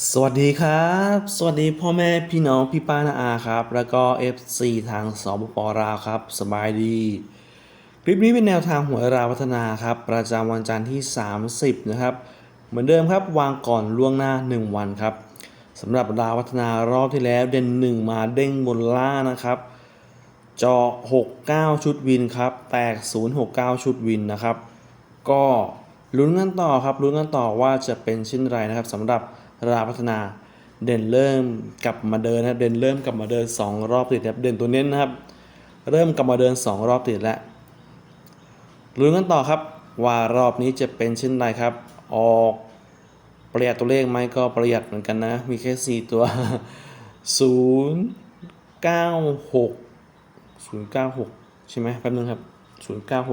สวัสดีครับ สวัสดีพ่อแม่พี่น้องพี่ป้านาอาครับ แล้วก็ FC ทางสปปลาวครับสบายดี คลิปนี้เป็นแนวทางหวยราพัฒนาครับ ประจำวันจันทร์ที่ 30 นะครับ เหมือนเดิมครับวางก่อนล่วงหน้า 1 วันครับสำหรับราวพัฒนารอบที่แล้วเด่น1มาเด้งบนล่างนะครับเจาะ69 ชุดวินครับ แตก 069 ชุดวินนะครับ ก็ลุ้นกันต่อครับลุ้นกันต่อว่าจะเป็นเช่นไรนะครับสำหรับ ราพัฒนาเด่นเริ่มกลับมาเดินนะครับเด่นเริ่มกลับมาเดิน 2 รอบติดครับเด่นตัวเน้นนะครับ เริ่มกลับมาเดิน 2 รอบติดแล้วลุ้นกันต่อครับ ว่ารอบนี้จะเป็นเช่นไรครับ ออกประหยัดตัวเลขไหมก็ประหยัดเหมือนกันนะ มีแค่ 4 ตัว 0 9 6 0 9 6 ใช่ไหมแป๊บนึงครับ 0 9 6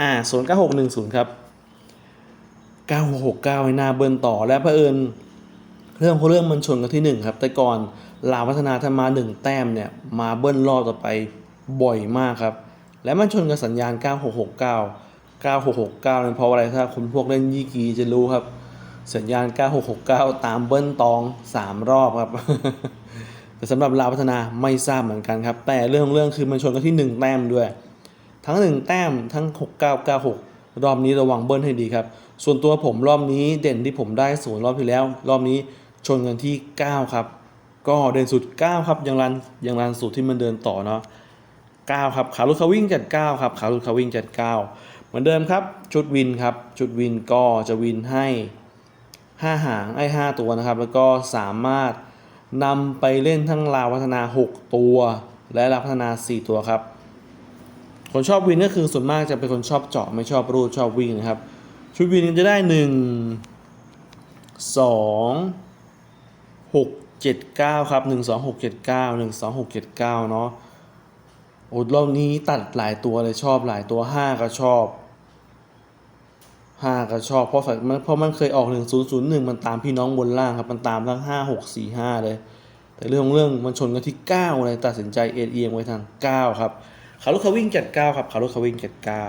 อ่าศูนย์เก้าหกหนึ่งศูนย์ครับ เก้าหกหกเก้าให้หน้าเบิ้ลต่อและเผอิญเรื่องของเรื่องมันชนกันที่หนึ่งครับ แต่ก่อนลาวพัฒนาถ้ามาหนึ่งแต้มเนี่ยมาเบิ้ลรอบต่อไปบ่อยมากครับ และมันชนกับสัญญาณ 9669 9669เนี่ยเพราะอะไรถ้าคนพวกเล่นยี่กีจะรู้ครับ สัญญาณ 9669 ตามเบิ้ลตอง 3 รอบครับ แต่สำหรับลาวพัฒนาไม่ทราบเหมือนกันครับ แต่เรื่องของเรื่องคือมันชนกันที่ 1 แต้มด้วย ทั้ง 1 แต้มทั้ง 6996 รอบนี้ระวังเบิ้ลให้ดีครับ ส่วนตัวผมรอบนี้เด่นที่ผมได้ศูนย์รอบที่แล้ว รอบนี้ชนกันที่ 9 ครับ ก็เด่นสุด 9 ครับยังรันยังรันสูตรที่มันเดินต่อเนาะ9ครับขาลุดเขาวิ่งจัด9ครับขาลุดเขาวิ่งจัด9เหมือนเดิมครับ ชุดวินครับ ชุดวินก็จะวินให้ 5 หางไอ้5ตัวนะครับ แล้วก็สามารถนำไปเล่นทั้งลาวพัฒนา 6 ตัว และลาวพัฒนา 4 ตัวครับ คนชอบวินก็คือส่วนมากจะเป็นคนชอบเจาะไม่ชอบรูดชอบวิ่งนะครับ ชุดวินจะได้หนึ่งสองหกเจ็ดเก้าครับหนึ่งสองหกเจ็ดเก้าหนึ่งสองหกเจ็ดเก้าเนาะโอ้รอบนี้ตัดหลายตัวเลยชอบหลายตัวห้าก็ชอบห้าก็ชอบเพราะมันเพราะมันเคยออกหนึ่งศูนย์ศูนย์หนึ่งมันตามพี่น้องบนล่างครับ มันตามทั้งห้าหกสี่ห้าเลย แต่เรื่องของเรื่องมันชนกันที่เก้าเลยตัดสินใจเอ็นเอียงไว้ทางเก้าครับขาลุกเขาวิ่งเจ็ดเก้าครับขาลุกเขาวิ่งเจ็ดเก้า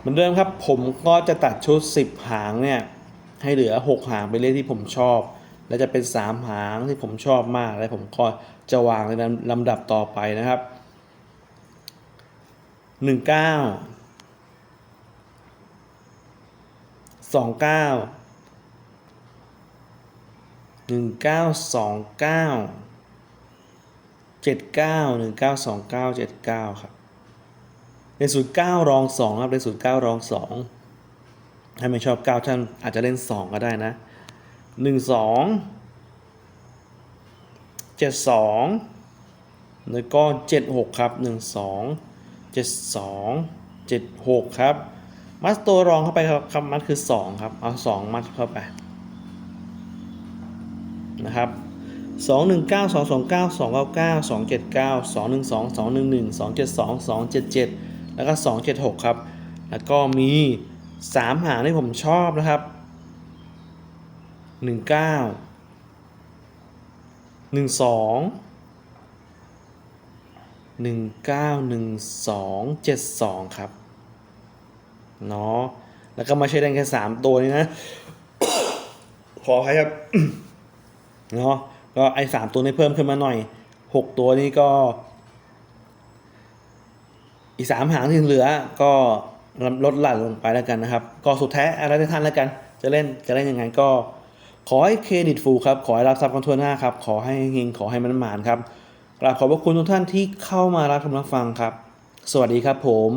เหมือนเดิมครับผมก็จะตัดชุดสิบหางเนี่ยให้เหลือหกหางเป็นเลขที่ผมชอบ และจะเป็นสามหางที่ผมชอบมากและผมก็จะวางในลำดับต่อไปนะครับหนึ่งเก้าสองเก้าหนึ่งเก้าสองเก้าเจ็ดเก้าหนึ่งเก้าสองเก้าเจ็ดเก้าครับ เลนศูนย์เก้ารองสองครับเลนศูนย์เก้ารองสองถ้าไม่ชอบเก้าท่านอาจจะเล่นสองก็ได้นะหนึ่งสองเจ็ดสองแล้วก็เจ็ดหกครับหนึ่งสองเจ็ดสองเจ็ดหกครับ มัดตัวรองเข้าไปครับคำมัดคือสองครับ เอาสองมัดเข้าไปนะครับ2 1 9 2 2 9 2 9 9 2 7 9 2 1 2 2 1 1 2 7 2 2 7 2 7 7 แล้วก็สองเจ็ดหกครับ แล้วก็มีสามหางที่ผมชอบนะครับหนึ่งเก้าหนึ่งสองหนึ่งเก้าหนึ่งสองเจ็ดสองครับ เนาะ แล้วก็มาใช้ได้แค่สามตัวนี้นะ ขออภัยครับ เนาะ ก็ไอ้สามตัวนี้เพิ่มขึ้นมาหน่อยหกตัวนี้ก็ อีกสามหางที่เหลือก็ลดหลั่นลงไปแล้วกันนะครับ ก็สุดแท้อะไรท่านแล้วกัน จะเล่นจะเล่นยังไงก็ ขอให้เครดิตฟูลครับ ขอให้รับทรัพย์กันทั่วหน้าครับ ขอให้เฮงขอให้มันหมานครับกราบขอบพระคุณทุกท่านที่เข้ามารับชมรับฟังครับ สวัสดีครับผม